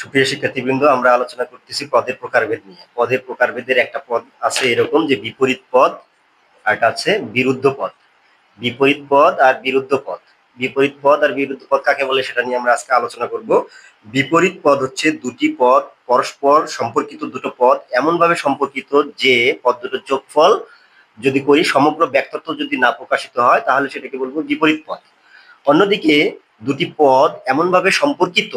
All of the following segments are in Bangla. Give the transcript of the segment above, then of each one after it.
সুপ্রিয় শিক্ষার্থীবৃন্দ, আমরা আলোচনা করতেছি পদের প্রকারভেদ নিয়ে। পদের প্রকারভেদের একটা পদ আছে এরকম যে বিপরীত পদ, আর আছে বিরুদ্ধ পদ। বিপরীত পদ আর বিরুদ্ধ পদ। বিপরীত পদ আর বিরুদ্ধ পদ কাকে বলে সেটা নিয়ে আমরা আজকে আলোচনা করব। বিপরীত পদ হচ্ছে দুটি পদ, পরস্পর সম্পর্কিত দুটো পদ এমন ভাবে সম্পর্কিত যে পদ দুটোর যোগফল যদি করি, সমগ্র ব্যক্তত্ব যদি না প্রকাশিত হয়, তাহলে সেটাকে বলব বিপরীত পদ। অন্যদিকে দুটি পদ এমনভাবে সম্পর্কিত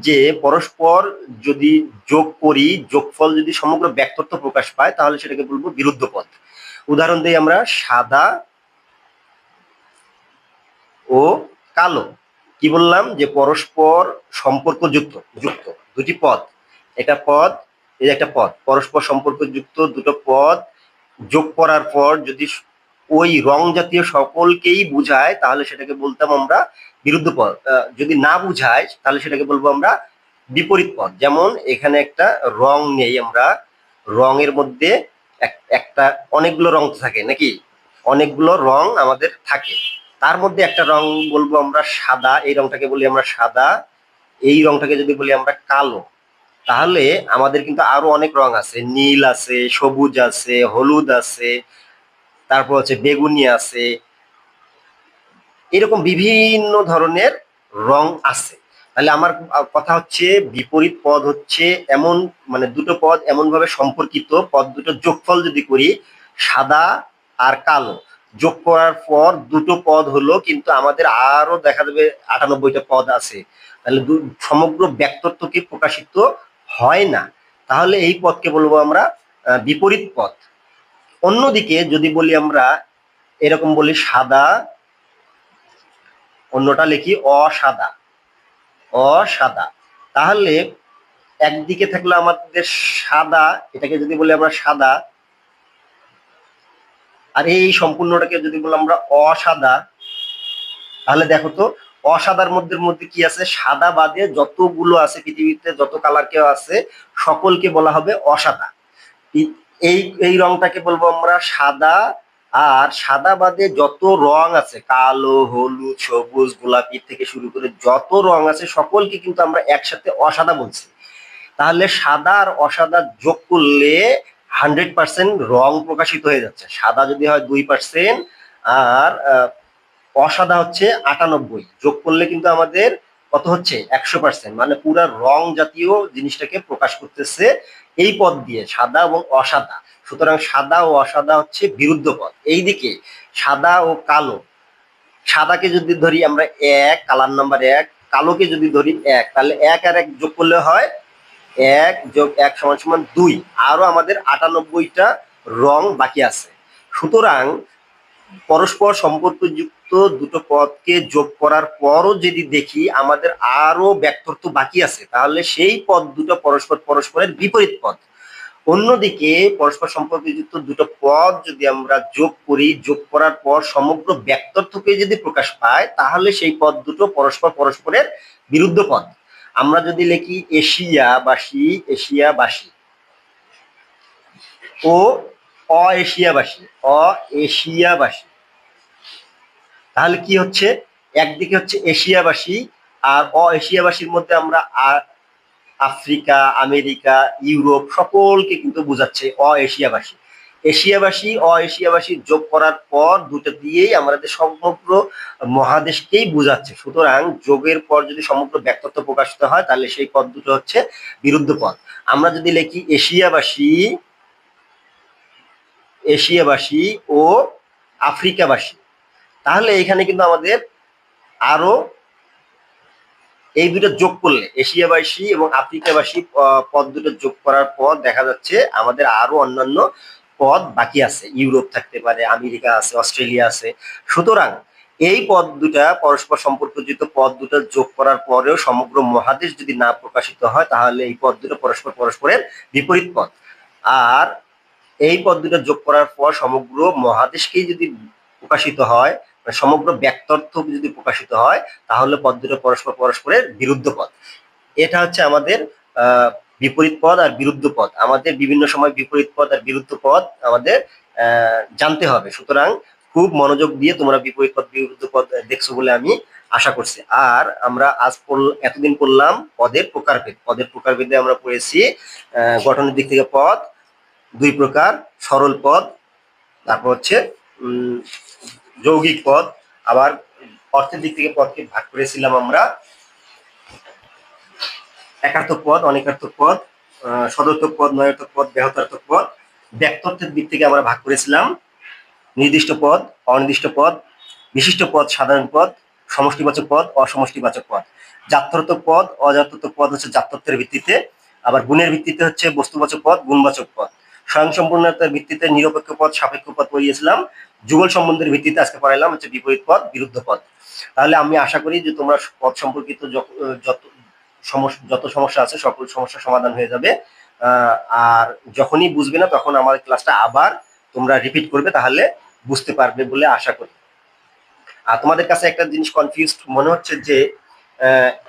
যে পরস্পর যদি যোগ করি, যোগফল যদি সমগ্র ব্যক্তত্ব প্রকাশ পায়, তাহলে সেটাকে বলব বিরুদ্ধ পথ। উদাহরণ দিই আমরা, সাদা ও কালো। কি বললাম? যে পরস্পর সম্পর্কযুক্ত, যুক্ত। দুটি পদ। একটা পদ, এই একটা পদ, পরস্পর সম্পর্কযুক্ত, দুটো পদ যোগ করার পর যদি ওই রং জাতীয় সকলকেই বুঝায়, তাহলে সেটাকে বলতাম আমরা বিরুদ্ধ পদ যদি না বুঝায়, তাহলে সেটাকে বলব আমরা বিপরীত পদ যেমন এখানে একটা রং নেই আমরা। রঙের মধ্যে এক- একটা অনেকগুলো রং থাকে নাকি? অনেকগুলো রং আমাদের থাকে। তার মধ্যে একটা রং বলব আমরা সাদা, এই রংটাকে বলি আমরা সাদা। এই রংটাকে যদি বলি আমরা কালো। তাহলে আমাদের কিন্তু আরও অনেক রং আছে। নীল আছে, সবুজ আছে, হলুদ আছে, তারপর হচ্ছে বেগুনি আছে এরকম বিভিন্ন ধরনের রং আছে। তাহলে আমার কথা হচ্ছে বিপরীত পদ হচ্ছে এমন মানে দুটো পদ এমন ভাবে সম্পর্কিত, পদ দুটো যোগফল যদি করি, সাদা আর কালো। যোগ করার পর দুটো পদ হলো, কিন্তু আমাদের আরও দেখা যাবে আটানব্বইটা পদ আছে। তাহলে সমগ্র ব্যক্তত্বকে প্রকাশিত হয় না। তাহলে এই পদকে বলব আমরা বিপরীত পদ। অন্যদিকে যদি বলি আমরা, এরকম বলি সাদা অন্যটা লিখি অসাদা। অসাদা। তাহলে একদিকে থাকল আমাদের সাদা, এটাকে যদি বলি আমরা সাদা, আর এই সম্পূর্ণটাকে যদি বলি আমরা অসাদা, তাহলে দেখো তো, অসাদার মধ্যে মধ্যে কি আছে? সাদা বাদে যতগুলো আছে পৃথিবীতে, যত কালার কেউ আছে, সকলকে বলা হবে অসাদা। এই এই রংটাকে বলব আমরা সাদা আর সাদা বাদে যত রং আছে, কালো, হলুদ, সবুজ, গোলাপি থেকে শুরু করে যত রং আছে, সকলকে কিন্তু আমরা একসাথে অসাদা বলছি। তাহলে সাদা আর অসাদা যোগ করলে হান্ড্রেড পার্সেন্ট রং প্রকাশিত হয়ে যাচ্ছে। সাদা যদি হয় দুই পার্সেন্ট, আর অসাদা হচ্ছে আটানব্বই। যোগ করলে কিন্তু আমাদের কত হচ্ছে? একশো পার্সেন্ট। মানে পুরা রং জাতীয় জিনিসটাকে প্রকাশ করতেছে এই পদ দিয়ে, সাদা এবং অসাদা। সুতরাং সাদা ও অসাদা হচ্ছে বিরুদ্ধ পদ এইদিকে সাদা ও কালো, সাদাকে যদি ধরি আমরা এক, কালার নাম্বার এক, কালোকে যদি ধরি এক, তাহলে এক আর এক যোগ করলে হয় এক যোগ এক সমান সমান দুই। আরও আমাদের আটানব্বইটা রং বাকি আছে। সুতরাং পরস্পর সম্পর্কযুক্ত দুটো পদকে যোগ করার পরও যদি দেখি আমাদের আরও ব্যক্তত্ব বাকি আছে, তাহলে সেই পদ দুটো পরস্পর পরস্পরের বিপরীত পদ অন্যদিকে পরস্পর সম্পর্কযুক্ত দুটো পদ যদি আমরা যোগ করি, যোগ করার পর সমগ্র ব্যক্তত্বকে যদি প্রকাশ পায়, তাহলে সেই পদ দুটো পরস্পর পরস্পরের বিরুদ্ধ পদ। আমরা যদি লিখি এশিয়াবাসী এশিয়াবাসী ও অ এশিয়াবাসী অ এশিয়াবাসী তাহলে কি হচ্ছে? একদিকে হচ্ছে এশিয়াবাসী আর অ এশিয়াবাসীর মধ্যে আমরা আফ্রিকা, আমেরিকা, ইউরোপ সকলকে কিন্তু বোঝাচ্ছে অ এশিয়াবাসী এশিয়াবাসী অ এশিয়াবাসী যোগ করার পর দুটো দিয়েই আমাদের সমগ্র মহাদেশকেই বোঝাচ্ছে। সুতরাং যোগের পর যদি সমগ্র ব্যক্তত্ব প্রকাশিত হয়, তাহলে সেই পদ দুটো হচ্ছে বিরুদ্ধ পদ। আমরা যদি লিখি এশিয়াবাসী এশিয়াবাসী ও আফ্রিকাবাসী, তাহলে এখানে কিন্তু আমাদের আরও এই দুটো যোগ করলে, এশিয়াবাসী এবং আফ্রিকাবাসী পদ দুটো যোগ করার পর দেখা যাচ্ছে আমাদের আরও অন্যান্য পদ বাকি আছে। ইউরোপ থাকতে পারে, আমেরিকা আছে, অস্ট্রেলিয়া আছে। সুতরাং এই পদ দুটা পরস্পর সম্পর্কযুক্ত পদ দুটা যোগ করার পরেও সমগ্র মহাদেশ যদি না প্রকাশিত হয়, তাহলে এই পদ দুটো পরস্পর পরস্পরের বিপরীত পদ। আর এই পদ দুটা যোগ করার পর সমগ্র মহাদেশকেই যদি প্রকাশিত হয় সমগ্র ব্যক্তর্থ যদি প্রকাশিত হয়, তাহলে পদ দুটো পরস্পর পরস্পরের বিরুদ্ধ পদ। এটা হচ্ছে আমাদের বিপরীত পদ আর বিরুদ্ধ পদ। আমাদের বিভিন্ন সময় বিপরীত পদ আর বিরুদ্ধ পদ আমাদের জানতে হবে। সুতরাং খুব মনোযোগ দিয়ে তোমরা বিপরীত পদ, বিরুদ্ধ পদ দেখছ বলে আমি আশা করছি। আর আমরা আজ এতদিন পড়লাম পদের প্রকারভেদ। পদের প্রকারভেদে আমরা পড়েছি গঠনের দিক থেকে পদ, দুই প্রকার, সরল পদ, তারপর হচ্ছে যৌগিক পদ, আবার অর্থের দিক থেকে পদকে ভাগ করেছিলাম আমরা। একার্থক পদ, অনেকার্থক পদ সদর্থক পদ, নয়ার্থক পদ, ব্যাহতার্থক পদ, ব্যক্তত্বের দিক থেকে আমরা ভাগ করেছিলাম। নির্দিষ্ট পদ, অনির্দিষ্ট পদ, বিশিষ্ট পদ, সাধারণ পদ, সমষ্টিবাচক পদ, অসমষ্টিবাচক পদ। জাত্যর্থক পদ অজাত্যর্থক পদ হচ্ছে জাত্যর্থের ভিত্তিতে, আবার গুণের ভিত্তিতে হচ্ছে বস্তুবাচক পদ, গুণবাচক পদ। স্বয়ংসম্পূর্ণতার ভিত্তিতে নিরপেক্ষ পদ সাপেক্ষ পদ পড়িয়েছিলাম যুগল সম্বন্ধের ভিত্তিতে আজকে পড়াইলাম হচ্ছে বিপরীত পদ বিরুদ্ধ পদ তাহলে আমি আশা করি যে তোমরা পদ সম্পর্কিত যত- সমস্যা, যত সমস্যা আছে, সকল সমস্যার সমাধান হয়ে যাবে। আর যখনই বুঝবে না, তখন আমার ক্লাসটা আবার তোমরা রিপিট করবে, তাহলে বুঝতে পারবে বলে আশা করি। আর তোমাদের কাছে একটা জিনিস কনফিউজড মনে হচ্ছে যে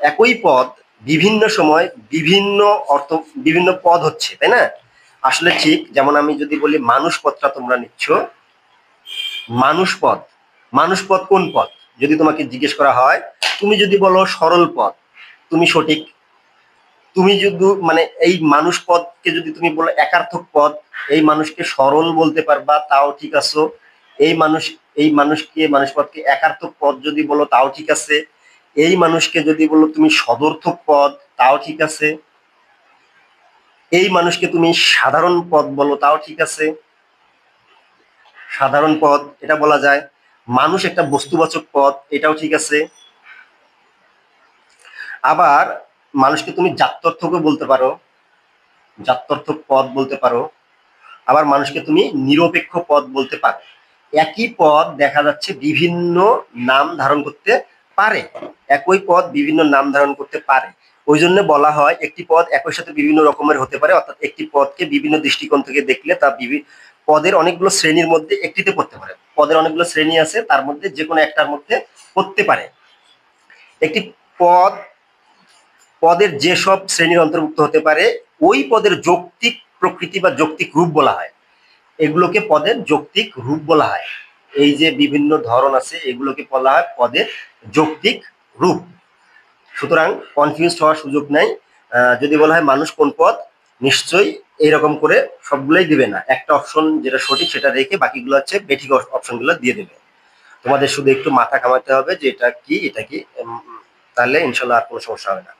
একই পদ বিভিন্ন সময় বিভিন্ন অর্থ, বিভিন্ন পদ হচ্ছে, তাই না? আসলে ঠিক, যেমন আমি যদি বলি মানুষ পদটা তোমরা নিচ্ছ মানুষ পদ মানুষ পদ কোন পদ? যদি তোমাকে জিজ্ঞেস করা হয়, তুমি যদি বলো সরল পদ, তুমি সঠিক। তুমি যদি মানে এই মানুষ পদকে যদি তুমি বলো একার্থক পদ, এই মানুষকে সরল বলতে পারবা, তাও ঠিক আছো। এই মানুষ, এই মানুষকে মানুষ পদকে একার্থক পদ যদি বলো, তাও ঠিক আছে। এই মানুষকে যদি বলো তুমি সদর্থক পদ, তাও ঠিক আছে। এই মানুষকে তুমি সাধারণ পদ বলো, তাও ঠিক আছে। সাধারণ পদ এটা বলা যায়। মানুষ একটা বস্তুবাচক পদ এটাও ঠিক আছে। আবার মানুষকে তুমি জাত্যর্থকও বলতে পারো জাত্যর্থক পদ বলতে পারো। আবার মানুষকে তুমি নিরপেক্ষ পদ বলতে পারো। একই পদ দেখা যাচ্ছে বিভিন্ন নাম ধারণ করতে পারে। একই পদ বিভিন্ন নাম ধারণ করতে পারে। ওই জন্য বলা হয় একটি পদ একই সাথে বিভিন্ন রকমের হতে পারে, অর্থাৎ একটি পদকে বিভিন্ন দৃষ্টিকোণ থেকে দেখলে তা পদের অনেকগুলো শ্রেণির মধ্যে একটিতে পড়তে পারে। পদের অনেকগুলো শ্রেণি আছে, তার মধ্যে যে কোনো একটার মধ্যে পড়তে পারে। একটি পদ, পদের যেসব শ্রেণির অন্তর্ভুক্ত হতে পারে, ওই পদের যৌক্তিক প্রকৃতি বা যৌক্তিক রূপ বলা হয়। এগুলোকে পদের যৌক্তিক রূপ বলা হয়। এই যে বিভিন্ন ধরন আছে, এগুলোকে বলা হয় পদের যৌক্তিক রূপ। সুতরাং কনফিউজ হওয়ার সুযোগ নাই। যদি বলা হয় মানুষ কোন পথ, নিশ্চয়ই এইরকম করে সবগুলোই দিবে না। একটা অপশন যেটা সঠিক সেটা রেখে বাকিগুলো হচ্ছে বেঠিক অপশনগুলো দিয়ে দেবে। তোমাদের শুধু একটু মাথা কামাতে হবে যে এটা কি এটা কি তাহলে ইনশাল্লাহ আর কোনো সমস্যা হবে না।